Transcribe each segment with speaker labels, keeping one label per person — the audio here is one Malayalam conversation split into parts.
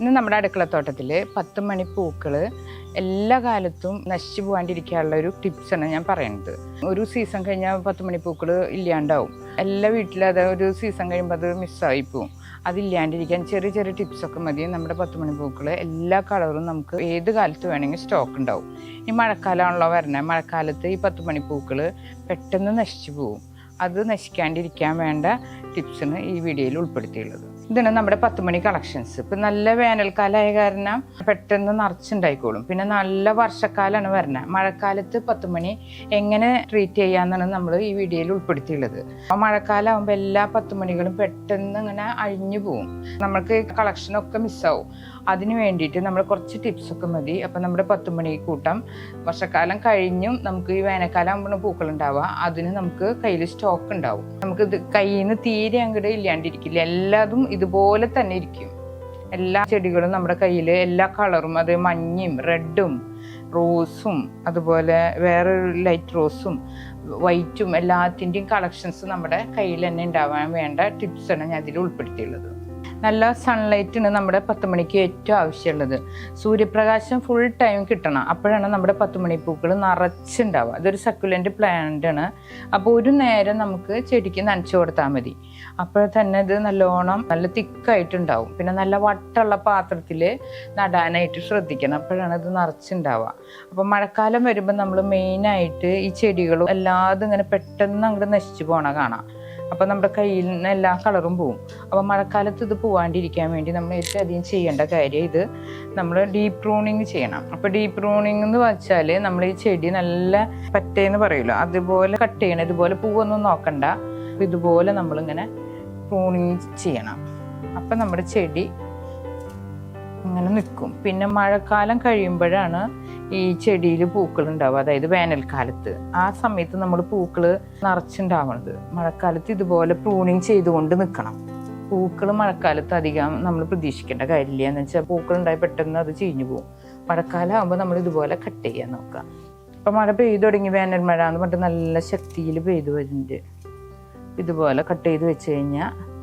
Speaker 1: ഇന്ന് നമ്മുടെ അടുക്കളത്തോട്ടത്തിൽ പത്ത് മണി പൂക്കൾ എല്ലാ കാലത്തും നശിച്ചു പോകാണ്ടിരിക്കാനുള്ള ഒരു ടിപ്സാണ് ഞാൻ പറയുന്നത്. ഒരു സീസൺ കഴിഞ്ഞാൽ പത്ത് മണി പൂക്കൾ ഇല്ലാണ്ടാവും. എല്ലാ വീട്ടിലും അത് ഒരു സീസൺ കഴിയുമ്പോൾ അത് മിസ്സായി പോവും. അതില്ലാണ്ടിരിക്കാൻ ചെറിയ ചെറിയ ടിപ്സൊക്കെ മതി. നമ്മുടെ പത്ത് മണി പൂക്കൾ എല്ലാ കളറും നമുക്ക് ഏത് കാലത്ത് വേണമെങ്കിൽ സ്റ്റോക്ക് ഉണ്ടാവും. ഈ മഴക്കാലമാണല്ലോ വരണേ. മഴക്കാലത്ത് ഈ പത്ത് മണി പൂക്കൾ പെട്ടെന്ന് നശിച്ചു പോവും. അത് നശിക്കാണ്ടിരിക്കാൻ വേണ്ട ടിപ്സാണ് ഈ വീഡിയോയിൽ ഉൾപ്പെടുത്തിയുള്ളത്. ഇതാണ് നമ്മുടെ പത്ത് മണി കളക്ഷൻസ് ഇപ്പം നല്ല വേനൽക്കാലമായ കാരണം പെട്ടെന്ന് നിറച്ചുണ്ടായിക്കോളും. പിന്നെ നല്ല വർഷക്കാലമാണ് വരുന്നത് മഴക്കാലത്ത് പത്ത് മണി എങ്ങനെ ട്രീറ്റ് ചെയ്യാന്നാണ് നമ്മൾ ഈ വീഡിയോയിൽ ഉൾപ്പെടുത്തിയുള്ളത്. അപ്പോൾ മഴക്കാലം ആകുമ്പോൾ എല്ലാ പത്ത് മണികളും പെട്ടെന്ന് ഇങ്ങനെ അഴിഞ്ഞു പോവും. നമ്മൾക്ക് കളക്ഷനൊക്കെ മിസ്സാവും അതിന് വേണ്ടിയിട്ട് നമ്മൾ കുറച്ച് ടിപ്സൊക്കെ മതി. അപ്പം നമ്മുടെ പത്ത് മണി കൂട്ടം വർഷക്കാലം കഴിഞ്ഞും നമുക്ക് ഈ വേനൽക്കാലം ആകുമ്പോൾ പൂക്കൾ ഉണ്ടാവുക അതിന് നമുക്ക് കയ്യിൽ സ്റ്റോക്ക് ഉണ്ടാവും. നമുക്ക് ഇത് കയ്യിൽ നിന്ന് തീരെ അങ്ങോട്ട് ഇല്ലാണ്ടിരിക്കില്ല. എല്ലാതും ഇതുപോലെ തന്നെ ഇരിക്കും. എല്ലാ ചെടികളും നമ്മുടെ കയ്യിൽ എല്ലാ കളറും അത് മഞ്ഞയും റെഡും റോസും അതുപോലെ വേറെ ലൈറ്റ് റോസും വൈറ്റും എല്ലാത്തിന്റെയും കളക്ഷൻസ് നമ്മുടെ കയ്യിൽ തന്നെ ഉണ്ടാവാൻ വേണ്ട ടിപ്സാണ് ഞാൻ ഇതിൽ ഉൾപ്പെടുത്തിയുള്ളത്. നല്ല സൺലൈറ്റാണ് നമ്മുടെ പത്ത് മണിക്ക് ഏറ്റവും ആവശ്യമുള്ളത്. സൂര്യപ്രകാശം ഫുൾ ടൈം കിട്ടണം. അപ്പോഴാണ് നമ്മുടെ പത്ത് മണിപ്പൂക്കൾ നിറച്ചുണ്ടാവുക. അതൊരു സക്കുലന്റ് പ്ലാന്റ് ആണ്. അപ്പോൾ ഒരു നേരം നമുക്ക് ചെടിക്ക് നനച്ചു കൊടുത്താൽ മതി. അപ്പോൾ തന്നെ ഇത് നല്ലോണം നല്ല തിക്കായിട്ടുണ്ടാവും. പിന്നെ നല്ല വട്ടുള്ള പാത്രത്തിൽ നടാനായിട്ട് ശ്രദ്ധിക്കണം. അപ്പോഴാണ് ഇത് നിറച്ചുണ്ടാവുക. അപ്പോൾ മഴക്കാലം വരുമ്പോൾ നമ്മൾ മെയിനായിട്ട് ഈ ചെടികളും എല്ലാതും ഇങ്ങനെ പെട്ടെന്ന് അങ്ങോട്ട് നശിച്ചു പോണ കാണാം. അപ്പോൾ നമ്മുടെ കയ്യിൽ നിന്ന് എല്ലാ കളറും പോവും. അപ്പോൾ മഴക്കാലത്ത് ഇത് പോവാണ്ടിരിക്കാൻ വേണ്ടി നമ്മൾ ഏറ്റവും അധികം ചെയ്യേണ്ട കാര്യം ഇത് നമ്മൾ ഡീപ് പ്രൂണിങ് ചെയ്യണം. അപ്പോൾ ഡീപ് പ്രൂണിങ് എന്ന് വെച്ചാൽ നമ്മൾ ഈ ചെടി നല്ല പറ്റേന്ന് പറയുമല്ലോ അതുപോലെ കട്ട് ചെയ്യണം. ഇതുപോലെ പൂവൊന്നും നോക്കണ്ട. ഇതുപോലെ നമ്മളിങ്ങനെ പ്രൂണിങ് ചെയ്യണം. അപ്പം നമ്മുടെ ചെടി ഇങ്ങനെ നിൽക്കും. പിന്നെ മഴക്കാലം കഴിയുമ്പോഴാണ് ഈ ചെടിയിൽ പൂക്കൾ ഉണ്ടാവുക അതായത് വേനൽക്കാലത്ത്. ആ സമയത്ത് നമ്മൾ പൂക്കൾ നിറച്ചുണ്ടാവുന്നത് മഴക്കാലത്ത് ഇതുപോലെ പ്രൂണിങ് ചെയ്തുകൊണ്ട് നിൽക്കണം പൂക്കൾ മഴക്കാലത്ത് അധികം നമ്മൾ പ്രതീക്ഷിക്കേണ്ട കാര്യമില്ല. എന്ന് വെച്ചാൽ പൂക്കൾ ഉണ്ടായി പെട്ടെന്ന് അത് ചീഞ്ഞു പോകും മഴക്കാലം ആകുമ്പോൾ നമ്മൾ ഇതുപോലെ കട്ട് ചെയ്യാൻ നോക്കുക. അപ്പം മഴ പെയ്തു തുടങ്ങി വേനൽ മഴ എന്ന് പറഞ്ഞിട്ട് നല്ല ശക്തിയിൽ പെയ്തു വരുന്നുണ്ട്. ഇതുപോലെ കട്ട് ചെയ്ത് വെച്ച് കഴിഞ്ഞാൽ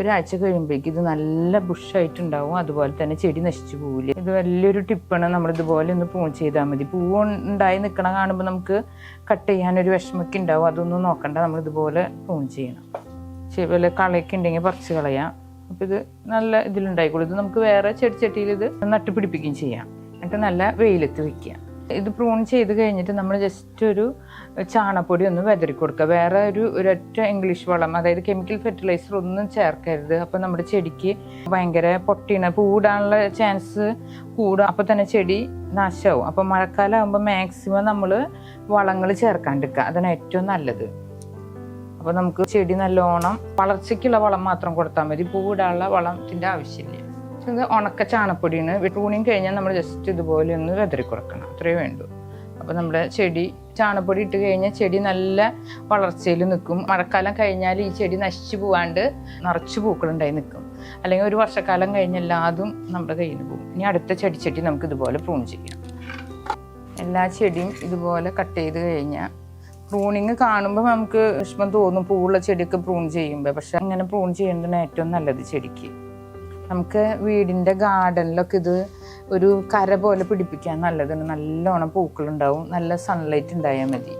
Speaker 1: ഒരാഴ്ച കഴിയുമ്പോഴേക്കും ഇത് നല്ല ബുഷായിട്ടുണ്ടാവും. അതുപോലെ തന്നെ ചെടി നശിച്ചു പോവില്ല? ഇത് വലിയൊരു ടിപ്പാണ്. നമ്മൾ ഇതുപോലെ ഒന്ന് പൂ ചെയ്താൽ മതി. പൂവ് ഉണ്ടായി നിൽക്കണ കാണുമ്പോൾ നമുക്ക് കട്ട് ചെയ്യാനൊരു വിഷമൊക്കെ ഉണ്ടാവും. അതൊന്നും നോക്കണ്ട. നമ്മൾ ഇതുപോലെ പൂൺ ചെയ്യണം. വല്ല കളയൊക്കെ ഉണ്ടെങ്കിൽ പറിച്ച് കളയാം. അപ്പോൾ ഇത് നല്ല ഇതിലുണ്ടായിക്കോളും. ഇത് നമുക്ക് വേറെ ചെടിച്ചട്ടിയിൽ ഇത് നട്ടുപിടിപ്പിക്കുകയും ചെയ്യാം. എന്നിട്ട് നല്ല വെയിലത്ത് വെക്കുക. ഇത് പ്രൂൺ ചെയ്ത് കഴിഞ്ഞിട്ട് നമ്മൾ ജസ്റ്റ് ഒരു ചാണപ്പൊടി ഒന്ന് വെതറി കൊടുക്കുക. വേറെ ഒരു ഒരൊറ്റ ഇംഗ്ലീഷ് വളം അതായത് കെമിക്കൽ ഫെർട്ടിലൈസർ ഒന്നും ചേർക്കരുത്. അപ്പോൾ നമ്മുടെ ചെടിക്ക് ഭയങ്കര പൊട്ടിണ പൂടാനുള്ള ചാൻസ് കൂടും. അപ്പോൾ തന്നെ ചെടി നാശമാവും അപ്പോൾ മഴക്കാലം ആകുമ്പോൾ മാക്സിമം നമ്മൾ വളങ്ങൾ ചേർക്കാണ്ടിരിക്കുക. അതാണ് ഏറ്റവും നല്ലത്. അപ്പോൾ നമുക്ക് ചെടി നല്ലോണം വളർച്ചയ്ക്കുള്ള വളം മാത്രം കൊടുത്താൽ മതി. പൂടാനുള്ള വളത്തിന്റെ ആവശ്യമില്ല. ഇത് ഉണക്ക ചാണപ്പൊടിയാണ്. വിട്ടൂണിയും കഴിഞ്ഞാൽ നമ്മൾ ജസ്റ്റ് ഇതുപോലെ ഒന്ന് വെതറി കൊടുക്കണം. അത്രയേ വേണ്ടൂ. അപ്പോൾ നമ്മുടെ ചെടി ചാണപ്പൊടി ഇട്ട് കഴിഞ്ഞാൽ ചെടി നല്ല വളർച്ചയിൽ നിൽക്കും. മഴക്കാലം കഴിഞ്ഞാൽ ഈ ചെടി നശിച്ചു പോവാണ്ട് നിറച്ച് പൂക്കളുണ്ടായി നിൽക്കും. അല്ലെങ്കിൽ ഒരു വർഷക്കാലം കഴിഞ്ഞ് അതും നമ്മുടെ കയ്യിൽ നിന്ന് പോകും ഇനി അടുത്ത ചെടിച്ചട്ടി നമുക്ക് ഇതുപോലെ പ്രൂൺ ചെയ്യാം. എല്ലാ ചെടിയും ഇതുപോലെ കട്ട് ചെയ്ത് കഴിഞ്ഞാൽ പ്രൂണിങ് കാണുമ്പോൾ നമുക്ക് വിഷമം തോന്നും. പൂവുള്ള ചെടിയൊക്കെ പ്രൂൺ ചെയ്യുമ്പോൾ. പക്ഷെ അങ്ങനെ പ്രൂൺ ചെയ്യേണ്ടതാണ് ഏറ്റവും നല്ലത് ചെടിക്ക്. നമുക്ക് വീടിന്റെ ഗാർഡനിലൊക്കെ ഇത് ഒരു കര പോലെ പിടിപ്പിക്കാൻ നല്ലതാണ് നല്ലോണം പൂക്കളുണ്ടാവും. നല്ല സൺലൈറ്റ് ഉണ്ടായാൽ മതി.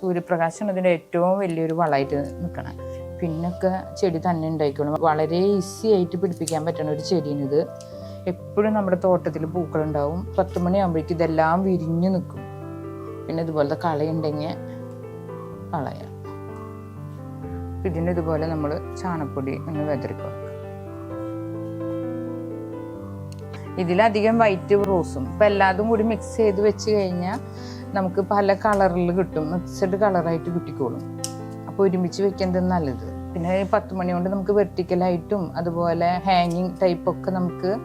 Speaker 1: സൂര്യപ്രകാശമാണ് ഇതിന്റെ ഏറ്റവും വലിയൊരു വളമായിട്ട് നിൽക്കണം പിന്നൊക്കെ ചെടി തന്നെ ഉണ്ടായിക്കോളും. വളരെ ഈസി ആയിട്ട് പിടിപ്പിക്കാൻ പറ്റുന്ന ഒരു ചെടിയാണിത് എപ്പോഴും നമ്മുടെ തോട്ടത്തിൽ പൂക്കളുണ്ടാവും. പത്ത് മണിയാകുമ്പോഴേക്കും ഇതെല്ലാം വിരിഞ്ഞു നിൽക്കും പിന്നെ ഇതുപോലത്തെ കളയുണ്ടെങ്കിൽ കളയാം. ഇതിന് ഇതുപോലെ നമ്മൾ ചാണപ്പൊടി ഒന്ന് വെതറി ഇതിലധികം വൈറ്റ് റോസും ഇപ്പം എല്ലാതും കൂടി മിക്സ് ചെയ്ത് വെച്ച് കഴിഞ്ഞാൽ നമുക്ക് പല കളറിൽ കിട്ടും. മിക്സഡ് കളറായിട്ട് കിട്ടിക്കോളും. അപ്പോൾ ഒരുമിച്ച് വെക്കുന്നത് നല്ലത്. പിന്നെ പത്ത് മണി കൊണ്ട് നമുക്ക് വെർട്ടിക്കലായിട്ടും അതുപോലെ ഹാങ്ങിങ് ടൈപ്പൊക്കെ നമുക്ക്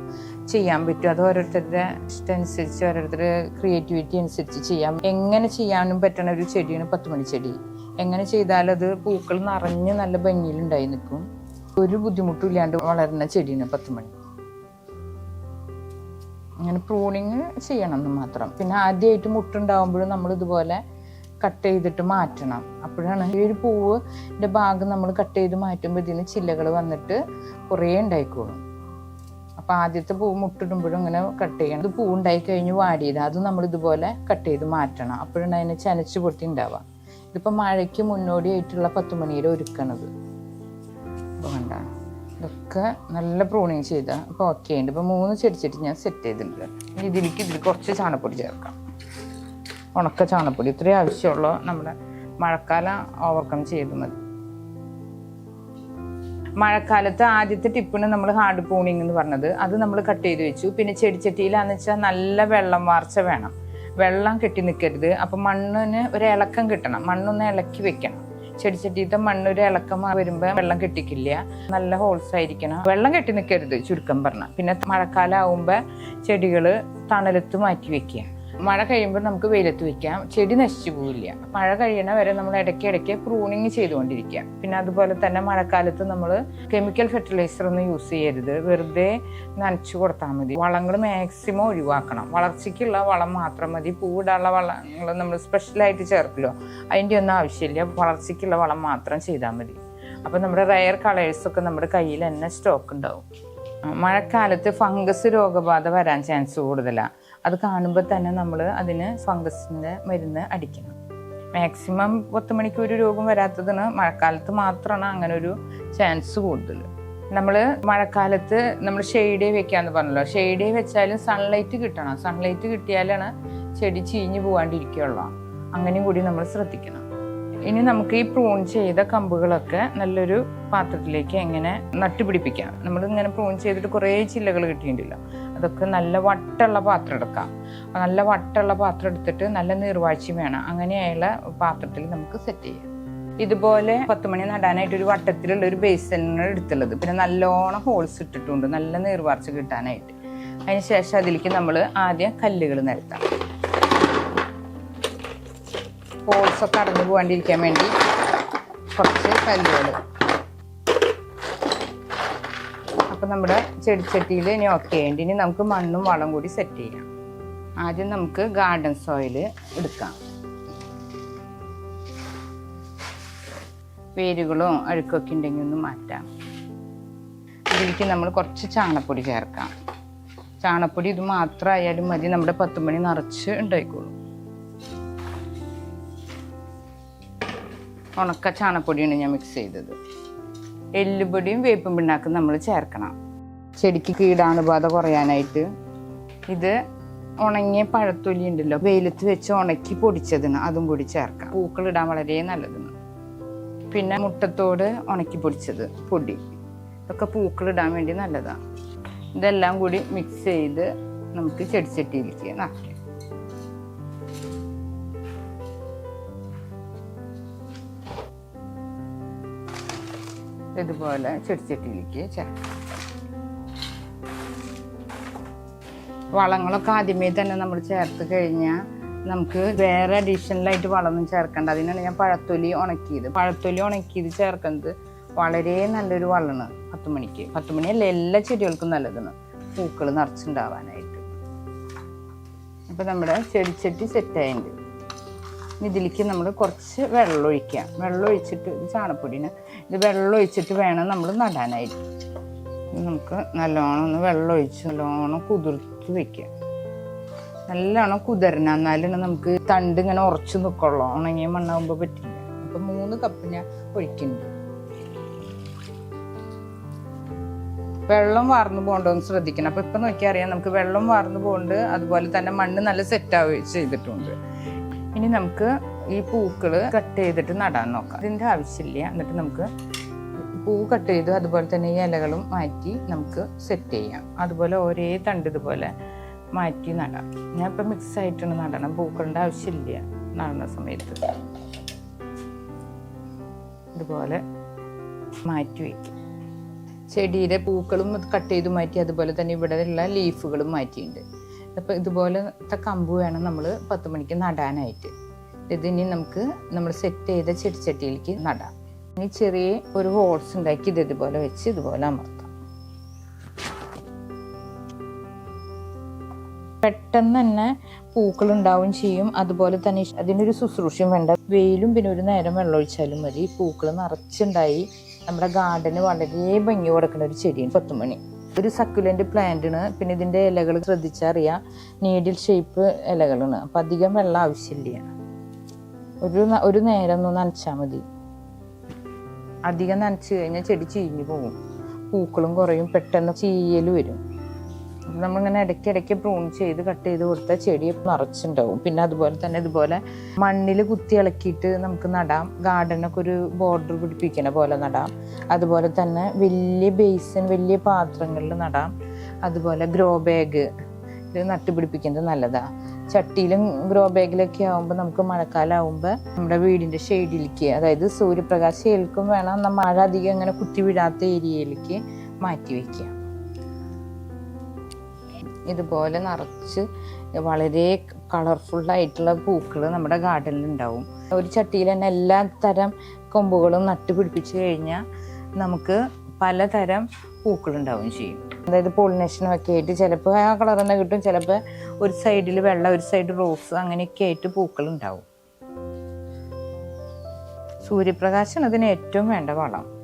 Speaker 1: ചെയ്യാൻ പറ്റും. അത് ഓരോരുത്തരുടെ ഇഷ്ടമനുസരിച്ച് ഓരോരുത്തരുടെ ക്രിയേറ്റിവിറ്റി അനുസരിച്ച് ചെയ്യാം. എങ്ങനെ ചെയ്യാനും പറ്റണ ഒരു ചെടിയാണ് പത്ത് മണി ചെടി. എങ്ങനെ ചെയ്താലത് പൂക്കൾ നിറഞ്ഞ് നല്ല ഭംഗിയിലുണ്ടായി നിൽക്കും. ഒരു ബുദ്ധിമുട്ടും ഇല്ലാണ്ട് വളരുന്ന ചെടിയാണ് പത്ത് മണി. അങ്ങനെ പ്രൂണിങ് ചെയ്യണം എന്ന് മാത്രം. പിന്നെ ആദ്യമായിട്ട് മുട്ടുണ്ടാകുമ്പോഴും നമ്മൾ ഇതുപോലെ കട്ട് ചെയ്തിട്ട് മാറ്റണം. അപ്പോഴാണ് ഈ ഒരു പൂവിന്റെ ഭാഗം നമ്മൾ കട്ട് ചെയ്ത് മാറ്റുമ്പോൾ ഇതിന് ചില്ലകൾ വന്നിട്ട് കുറേ ഉണ്ടായിക്കോളും. അപ്പം അപ്പോൾ ആദ്യത്തെ പൂ മുട്ടിടുമ്പോഴും ഇങ്ങനെ കട്ട് ചെയ്യണം. ഇത് പൂ ഉണ്ടായി കഴിഞ്ഞ് വാടിയത് അത് നമ്മൾ ഇതുപോലെ കട്ട് ചെയ്ത് മാറ്റണം. അപ്പോഴാണ് അതിനെ ചനച്ച് പൊട്ടി ഉണ്ടാവുക. ഇതിപ്പോൾ മഴയ്ക്ക് മുന്നോടിയായിട്ടുള്ള പത്ത് മണിയിൽ ഒരുക്കണത്. അതുകൊണ്ടാണ് കണ്ട? ഇതൊക്കെ നല്ല പ്രൂണിങ് ചെയ്ത. അപ്പോൾ ഓക്കെ ഉണ്ട്. ഇപ്പോൾ മൂന്ന് ചെടിച്ചിട്ട് ഞാൻ സെറ്റ് ചെയ്തിട്ടുണ്ട്. ഇനി ഇതിലേക്ക് ഇതിൽ കുറച്ച് ചാണകപ്പൊടി ചേർക്കാം. ഉണക്ക ചാണകപ്പൊടി. ഇത്രയും ആവശ്യമുള്ള നമ്മുടെ മഴക്കാലം ഓവർകം ചെയ്ത് മതി. മഴക്കാലത്ത് ആദ്യത്തെ ടിപ്പിന് നമ്മൾ ഹാർഡ് പൂണിങ് എന്ന് പറഞ്ഞത് അത് നമ്മൾ കട്ട് ചെയ്ത് വെച്ചു. പിന്നെ ചെടിച്ചട്ടിയിലാന്ന് വെച്ചാൽ നല്ല വെള്ളം വാർച്ച വേണം. വെള്ളം കെട്ടി നിൽക്കരുത് അപ്പം മണ്ണിന് ഒരു ഇളക്കം കിട്ടണം. മണ്ണൊന്ന് ഇളക്കി വെക്കണം. ചെടിച്ചട്ടിയിലത്തെ മണ്ണൊരു ഇളക്കം വരുമ്പോൾ വെള്ളം കെട്ടിക്കില്ല. നല്ല ഹോൾസ് ആയിരിക്കണം. വെള്ളം കെട്ടി നിൽക്കരുത് ചുരുക്കം പറഞ്ഞാൽ പിന്നെ മഴക്കാലം ആവുമ്പോൾ ചെടികൾ തണലത്ത് മാറ്റി വെക്കുക. മഴ കഴിയുമ്പോൾ നമുക്ക് വെയിലത്ത് വെക്കാം. ചെടി നശിച്ചു പോവില്ല. മഴ കഴിയണ വരെ നമ്മൾ ഇടയ്ക്ക് ഇടയ്ക്ക് പ്രൂണിങ് ചെയ്തുകൊണ്ടിരിക്കുക. പിന്നെ അതുപോലെ തന്നെ മഴക്കാലത്ത് നമ്മൾ കെമിക്കൽ ഫെർട്ടിലൈസർ ഒന്നും യൂസ് ചെയ്യരുത്. വെറുതെ നനച്ചു കൊടുത്താൽ മതി. വളങ്ങൾ മാക്സിമം ഒഴിവാക്കണം. വളർച്ചയ്ക്കുള്ള വളം മാത്രം മതി. പൂവിടാനുള്ള വളങ്ങൾ നമ്മൾ സ്പെഷ്യലായിട്ട് ചേർക്കില്ലോ അതിന്റെ ഒന്നും ആവശ്യമില്ല. വളർച്ചയ്ക്കുള്ള വളം മാത്രം ചെയ്താൽ മതി. അപ്പോൾ നമ്മുടെ റയർ കളേഴ്സൊക്കെ നമ്മുടെ കയ്യിൽ തന്നെ സ്റ്റോക്ക് ഉണ്ടാവും. മഴക്കാലത്ത് ഫംഗസ് രോഗബാധ വരാൻ ചാൻസ് കൂടുതലാണ് അത് കാണുമ്പോൾ തന്നെ നമ്മൾ അതിന് ഫംഗസിന്റെ മരുന്ന് അടിക്കണം. മാക്സിമം പത്ത് മണിക്ക് ഒരു രോഗം വരാത്തതിന് മഴക്കാലത്ത് മാത്രമാണ് അങ്ങനെ ഒരു ചാൻസ് കൂടുതൽ നമ്മൾ മഴക്കാലത്ത് നമ്മൾ ഷെയ്ഡേ വെക്കാന്ന് പറഞ്ഞല്ലോ. ഷെയ്ഡേ വെച്ചാലും സൺലൈറ്റ് കിട്ടണം. സൺലൈറ്റ് കിട്ടിയാലാണ് ചെടി ചീഞ്ഞു പോകാണ്ടിരിക്കുകയുള്ളൂ അങ്ങനെയും കൂടി നമ്മൾ ശ്രദ്ധിക്കണം. ഇനി നമുക്ക് ഈ പ്രൂൺ ചെയ്ത കമ്പുകളൊക്കെ നല്ലൊരു പാത്രത്തിലേക്ക് എങ്ങനെ നട്ടുപിടിപ്പിക്കാം? നമ്മൾ ഇങ്ങനെ പ്രൂൺ ചെയ്തിട്ട് കുറേ ചില്ലകൾ കിട്ടിയിട്ടുണ്ടല്ലോ അതൊക്കെ നല്ല വട്ടുള്ള പാത്രം എടുക്കാം. നല്ല വട്ടുള്ള പാത്രം എടുത്തിട്ട് നല്ല നീർവാഴ്ചയും വേണം. അങ്ങനെയുള്ള പാത്രത്തിൽ നമുക്ക് സെറ്റ് ചെയ്യാം. ഇതുപോലെ പത്ത് മണി നടാനായിട്ട് ഒരു വട്ടത്തിലുള്ള ഒരു ബേസിനാണ് എടുത്തുള്ളത്. പിന്നെ നല്ലോണം ഹോൾസ് ഇട്ടിട്ടുണ്ട്. നല്ല നീർവാർച്ച കിട്ടാനായിട്ട്. അതിനുശേഷം അതിലേക്ക് നമ്മൾ ആദ്യം കല്ലുകൾ നിരത്താം. ഹോൾസൊക്കെ അടഞ്ഞു പോകാണ്ടിരിക്കാൻ വേണ്ടി കുറച്ച് കല്ലുകൾ നമ്മുടെ ചെടിച്ചട്ടിയിൽ ഇനി ഓക്കെ ഉണ്ട്. ഇനി നമുക്ക് മണ്ണും വളം കൂടി സെറ്റ് ചെയ്യാം. ആദ്യം നമുക്ക് ഗാർഡൻ സോയിൽ എടുക്കാം. വേരുകളോ അഴുക്കൊക്കെ ഉണ്ടെങ്കിൽ ഒന്ന് മാറ്റാം. ഇതിലേക്ക് നമ്മൾ കുറച്ച് ചാണപ്പൊടി ചേർക്കാം. ചാണപ്പൊടി ഇത് മാത്രമായാലും മതി. നമ്മുടെ പത്ത് മണി നിറച്ച് ഉണ്ടായിക്കോളും. ഉണക്ക ചാണപ്പൊടിയാണ് ഞാൻ മിക്സ് ചെയ്തത്. എല്ലുപൊടിയും വേപ്പും പിണ്ണാക്കും നമ്മൾ ചേർക്കണം. ചെടിക്ക് കീടാണുബാധ കുറയാനായിട്ട്. ഇത് ഉണങ്ങിയ പഴത്തൊലി ഉണ്ടല്ലോ വെയിലത്ത് വെച്ച് ഉണക്കി പൊടിച്ചതിന് അതും കൂടി ചേർക്കാം പൂക്കൾ ഇടാൻ വളരെ നല്ലതാണ് പിന്നെ മുട്ടത്തോട് ഉണക്കി പൊടിച്ചത് പൊടി. ഇതൊക്കെ പൂക്കൾ ഇടാൻ വേണ്ടി നല്ലതാണ്. ഇതെല്ലാം കൂടി മിക്സ് ചെയ്ത് നമുക്ക് ചെടിച്ചട്ടിയിലേക്ക് നിറയ്ക്കാം. ഇതുപോലെ ചെടിച്ചട്ടിയിലേക്ക് ചേർക്കാം. വളങ്ങളൊക്കെ ആദ്യമേ തന്നെ നമ്മൾ ചേർത്ത് കഴിഞ്ഞാൽ നമുക്ക് വേറെ അഡീഷണലായിട്ട് വളമൊന്നും ചേർക്കേണ്ട. അതിനാണ് ഞാൻ പഴത്തൊലി ഉണക്കിയത്. പഴത്തൊലി ഉണക്കിയത് ചേർക്കുന്നത് വളരെ നല്ലൊരു വളമാണ് പത്ത് മണിക്ക്. പത്ത് മണിയല്ല എല്ലാ ചെടികൾക്കും നല്ലതാണ്. പൂക്കൾ നിറച്ചുണ്ടാവാനായിട്ട്. അപ്പോൾ നമ്മുടെ ചെടിച്ചട്ടി സെറ്റായിട്ടുണ്ട് ഇതിലേക്ക് നമ്മൾ കുറച്ച് വെള്ളം ഒഴിക്കുക. വെള്ളം ഒഴിച്ചിട്ട് ഇത് ചാണപ്പൊടിന് ഇത് വെള്ളം ഒഴിച്ചിട്ട് വേണം നമ്മൾ നടാനായിട്ട്. നമുക്ക് നല്ലോണം ഒന്ന് വെള്ളം ഒഴിച്ച് നല്ലോണം കുതിർത്ത് വെക്കുക. നല്ലോണം കുതിരണം എന്നാലാണ് നമുക്ക് തണ്ട് ഇങ്ങനെ ഉറച്ചു നിൽക്കുള്ളൂ ഉണങ്ങിയ മണ്ണാകുമ്പോൾ പറ്റില്ല. അപ്പം മൂന്ന് കപ്പ് ഞാൻ ഒഴിക്കുന്നുണ്ട്. വെള്ളം വാർന്നു പോകണ്ടോന്ന് ശ്രദ്ധിക്കണം. അപ്പം ഇപ്പം നോക്കിയാൽ അറിയാം നമുക്ക് വെള്ളം വാർന്നു പോകുന്നുണ്ട് അതുപോലെ തന്നെ മണ്ണ് നല്ല സെറ്റ് ആവുകയും ചെയ്തിട്ടുണ്ട്. ഇനി നമുക്ക് ഈ പൂക്കൾ കട്ട് ചെയ്തിട്ട് നടാൻ നോക്കാം. ഇതിന്റെ ആവശ്യമില്ല. എന്നിട്ട് നമുക്ക് പൂ കട്ട് ചെയ്തു അതുപോലെ തന്നെ ഈ ഇലകളും മാറ്റി നമുക്ക് സെറ്റ് ചെയ്യാം. അതുപോലെ ഒരേ തണ്ട് ഇതുപോലെ മാറ്റി നടാം. ഞാൻ ഇപ്പം മിക്സ് ആയിട്ടാണ് നടണം. പൂക്കളുടെ ആവശ്യമില്ല നടന്ന സമയത്ത്. ഇതുപോലെ മാറ്റി വയ്ക്കും ചെടിയിലെ പൂക്കളും കട്ട് ചെയ്ത് മാറ്റി അതുപോലെ തന്നെ ഇവിടെയുള്ള ലീഫുകളും മാറ്റിയിട്ടുണ്ട്. അപ്പോൾ ഇതുപോലത്തെ കമ്പ് വേണം നമ്മൾ പത്ത് മണിക്ക് നടാനായിട്ട്. ഇതിനി നമുക്ക് നമ്മൾ സെറ്റ് ചെയ്ത ചെടിച്ചട്ടിയിലേക്ക് നടാം. ഇനി ചെറിയ ഒരു ഹോൾസ് ഉണ്ടാക്കി ഇത് ഇതുപോലെ വെച്ച് ഇതുപോലെ അമർത്താം. പെട്ടെന്ന് തന്നെ പൂക്കൾ ഉണ്ടാവും ചെയ്യും. അതുപോലെ തന്നെ അതിനൊരു ശുശ്രൂഷയും വേണ്ട. വെയിലും പിന്നെ ഒരു നേരം വെള്ളം ഒഴിച്ചാലും മതി. പൂക്കൾ നിറച്ചുണ്ടായി. നമ്മുടെ ഗാർഡന് വളരെ ഭംഗി കൊടുക്കുന്ന ഒരു ചെടിയാണ് പത്തുമണി. ഒരു സക്കുലന്റ് പ്ലാന്റാണ് പിന്നെ ഇതിന്റെ ഇലകൾ ശ്രദ്ധിച്ചറിയാം നീഡിൽ ഷേപ്പ് ഇലകളാണ്. അപ്പം അധികം വെള്ളം ആവശ്യമില്ല. ഒരു ഒരു നേരം ഒന്ന് നനച്ചാൽ മതി. അധികം നനച്ച് കഴിഞ്ഞാൽ ചെടി ചീഞ്ഞു പോകും പൂക്കളും കുറയും. പെട്ടെന്ന് ചീയൽ വരും. നമ്മളിങ്ങനെ ഇടയ്ക്കിടയ്ക്ക് പ്രൂൺ ചെയ്ത് കട്ട് ചെയ്ത് കൊടുത്താൽ ചെടി നിറച്ചുണ്ടാവും പിന്നെ അതുപോലെ തന്നെ ഇതുപോലെ മണ്ണിൽ കുത്തി ഇളക്കിയിട്ട് നമുക്ക് നടാം. ഗാർഡനൊക്കെ ഒരു ബോർഡർ പിടിപ്പിക്കണ പോലെ നടാം. അതുപോലെ തന്നെ വലിയ ബേസിൻ വലിയ പാത്രങ്ങളിൽ നടാം. അതുപോലെ ഗ്രോ ബാഗ് ഇത് നട്ടുപിടിപ്പിക്കുന്നത് നല്ലതാണ് ചട്ടിയിലും ഗ്രോ ബാഗിലൊക്കെ ആകുമ്പോൾ നമുക്ക് മഴക്കാലം ആകുമ്പോൾ നമ്മുടെ വീടിന്റെ ഷെയ്ഡിലേക്ക് അതായത് സൂര്യപ്രകാശം ഏൽക്കും വേണം മഴ അധികം ഇങ്ങനെ കുത്തി വിടാത്ത ഏരിയയിലേക്ക് മാറ്റി വയ്ക്കുക ഇതുപോലെ നിറച്ച് വളരെ കളർഫുള്ളായിട്ടുള്ള പൂക്കൾ നമ്മുടെ ഗാർഡനിൽ ഉണ്ടാവും. ഒരു ചട്ടിയിൽ തന്നെ എല്ലാ തരം കൊമ്പുകളും നട്ടു പിടിപ്പിച്ച് കഴിഞ്ഞാൽ നമുക്ക് പലതരം പൂക്കളുണ്ടാവും ചെയ്യും. അതായത് പോളിനേഷനൊക്കെ ആയിട്ട് ചിലപ്പോൾ ആ കളർ തന്നെ കിട്ടും ചിലപ്പോൾ ഒരു സൈഡിൽ വെള്ള ഒരു സൈഡ് റോസ് അങ്ങനെയൊക്കെ ആയിട്ട് പൂക്കളുണ്ടാവും സൂര്യപ്രകാശം അതിന് ഏറ്റവും വേണ്ട വളം.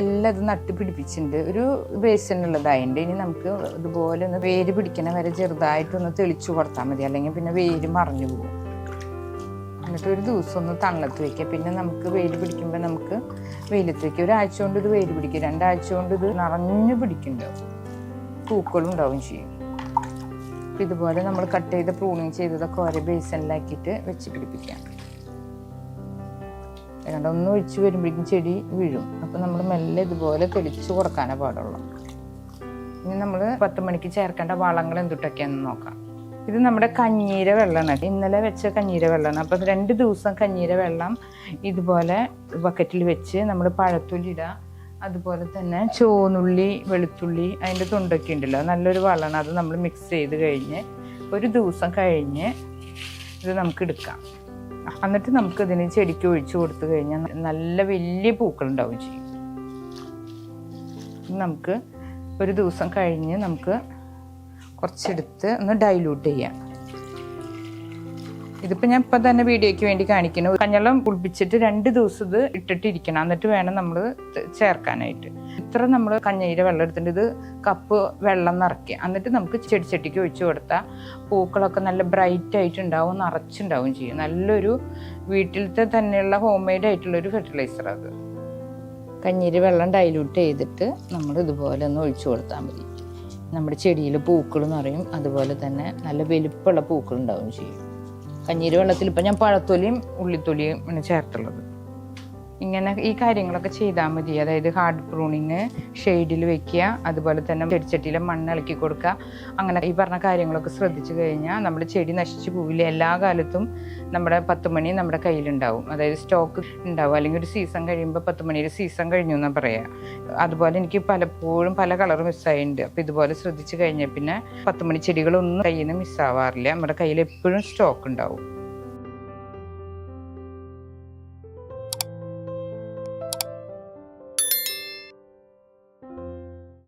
Speaker 1: എല്ലാം ഇത് നട്ട് പിടിപ്പിച്ചിട്ടുണ്ട്. ഒരു ബേസിനുള്ളതായതുകൊണ്ട് ഇനി നമുക്ക് ഇതുപോലെ ഒന്ന് വേര് പിടിക്കണ വരെ ചെറുതായിട്ടൊന്ന് തെളിച്ചു കൊടുത്താൽ മതി. അല്ലെങ്കിൽ പിന്നെ വേര് മറിഞ്ഞു പോകും. എന്നിട്ട് ഒരു ദിവസം ഒന്ന് തണലത്ത് വയ്ക്കുക പിന്നെ നമുക്ക് വെയിൽ പിടിക്കുമ്പോൾ നമുക്ക് വെയിലത്ത് വയ്ക്കുക ഒരാഴ്ച കൊണ്ട് ഇത് വെയിൽ പിടിക്കും. രണ്ടാഴ്ച കൊണ്ട് ഇത് നിറഞ്ഞു പിടിക്കുന്നുണ്ടാവും. പൂക്കളും ഉണ്ടാവും ചെയ്യും. ഇതുപോലെ നമ്മൾ കട്ട് ചെയ്ത പ്രൂണിങ് ചെയ്തതൊക്കെ ഓരോ ബേസണിലാക്കിയിട്ട് വെച്ച് പിടിപ്പിക്കാം. ഏതാണ്ട് ഒന്ന് ഒഴിച്ച് വരുമ്പോഴേക്കും ചെടി വീഴും. അപ്പം നമ്മൾ മെല്ലെ ഇതുപോലെ തെളിച്ച് കൊടുക്കാനേ പാടുള്ളൂ. ഇനി നമ്മൾ പത്ത് മണിക്ക് ചേർക്കേണ്ട വളങ്ങൾ എന്തുട്ടൊക്കെയാണെന്ന് നോക്കാം. ഇത് നമ്മുടെ കഞ്ഞീര വെള്ളമാണ് ഇന്നലെ വെച്ച കഞ്ഞീര വെള്ളമാണ് അപ്പം രണ്ട് ദിവസം കഞ്ഞീര വെള്ളം ഇതുപോലെ ബക്കറ്റിൽ വെച്ച് നമ്മൾ പഴത്തുള്ളി ഇടുക അതുപോലെ തന്നെ ചുവന്നുള്ളി വെളുത്തുള്ളി അതിന്റെ തൊണ്ടൊക്കെ ഉണ്ടല്ലോ. നല്ലൊരു വളമാണ്. അത് നമ്മൾ മിക്സ് ചെയ്ത് കഴിഞ്ഞ് ഒരു ദിവസം കഴിഞ്ഞ് ഇത് നമുക്ക് എടുക്കാം. എന്നിട്ട് നമുക്ക് ഇതിന് ചെടിക്ക് ഒഴിച്ചു കൊടുത്തു കഴിഞ്ഞാൽ നല്ല വലിയ പൂക്കളുണ്ടാവും ചെയ്യും. നമുക്ക് ഒരു ദിവസം കഴിഞ്ഞ് നമുക്ക് കുറച്ചെടുത്ത് ഒന്ന് ഡൈല്യൂട്ട് ചെയ്യാം. ഇതിപ്പോൾ ഞാൻ ഇപ്പം തന്നെ വീഡിയോയ്ക്ക് വേണ്ടി കാണിക്കുന്നു. കഞ്ഞളം കുളിപ്പിച്ചിട്ട് രണ്ട് ദിവസം ഇത് ഇട്ടിട്ടിരിക്കണം. എന്നിട്ട് വേണം നമ്മൾ ചേർക്കാനായിട്ട്. ഇത്ര നമ്മൾ കഞ്ഞീര വെള്ളം എടുത്തിട്ട് ഇത് കപ്പ് വെള്ളം നിറയ്ക്കുക. എന്നിട്ട് നമുക്ക് ചെടി ചെടിച്ചട്ടിക്ക് ഒഴിച്ചു കൊടുത്താൽ പൂക്കളൊക്കെ നല്ല ബ്രൈറ്റ് ആയിട്ടുണ്ടാവും നിറച്ചുണ്ടാവും ചെയ്യും. നല്ലൊരു വീട്ടിലത്തെ തന്നെയുള്ള ഹോം മെയ്ഡ് ആയിട്ടുള്ളൊരു ഫെർട്ടിലൈസർ അത്. കഞ്ഞീര് വെള്ളം ഡൈലൂട്ട് ചെയ്തിട്ട് നമ്മൾ ഇതുപോലെ ഒന്ന് ഒഴിച്ചു കൊടുത്താൽ മതി. നമ്മുടെ ചെടിയിൽ പൂക്കൾ നിറയും. അതുപോലെ തന്നെ നല്ല വലിപ്പമുള്ള പൂക്കളുണ്ടാവും ചെയ്യും. കഞ്ഞീര് വെള്ളത്തിൽ ഇപ്പം ഞാൻ പഴത്തൊലിയും ഉള്ളിത്തൊലിയും ആണ് ചേർത്തുള്ളത്. ഇങ്ങനെ ഈ കാര്യങ്ങളൊക്കെ ചെയ്താൽ മതി. അതായത് ഹാർഡ് പ്രൂണിങ് ഷെയ്ഡിൽ വെക്കുക അതുപോലെ തന്നെ ചെടിച്ചട്ടിയിലെ മണ്ണ് ഇളക്കി കൊടുക്കുക. അങ്ങനെ ഈ പറഞ്ഞ കാര്യങ്ങളൊക്കെ ശ്രദ്ധിച്ചു കഴിഞ്ഞാൽ നമ്മുടെ ചെടി നശിച്ചു പോവില്ല. എല്ലാ കാലത്തും നമ്മുടെ പത്ത് മണി നമ്മുടെ കയ്യിലുണ്ടാവും. അതായത് സ്റ്റോക്ക് ഉണ്ടാവും. അല്ലെങ്കിൽ ഒരു സീസൺ കഴിയുമ്പോൾ പത്ത് മണിയുടെ സീസൺ കഴിഞ്ഞു എന്നാണ് പറയുക അതുപോലെ എനിക്ക് പലപ്പോഴും പല കളർ മിസ്സായിട്ടുണ്ട് അപ്പോൾ ഇതുപോലെ ശ്രദ്ധിച്ചു കഴിഞ്ഞാൽ പിന്നെ പത്ത് മണി ചെടികളൊന്നും കയ്യിൽ നിന്ന് മിസ്സാവാറില്ല നമ്മുടെ കയ്യിൽ എപ്പോഴും സ്റ്റോക്ക് ഉണ്ടാവും.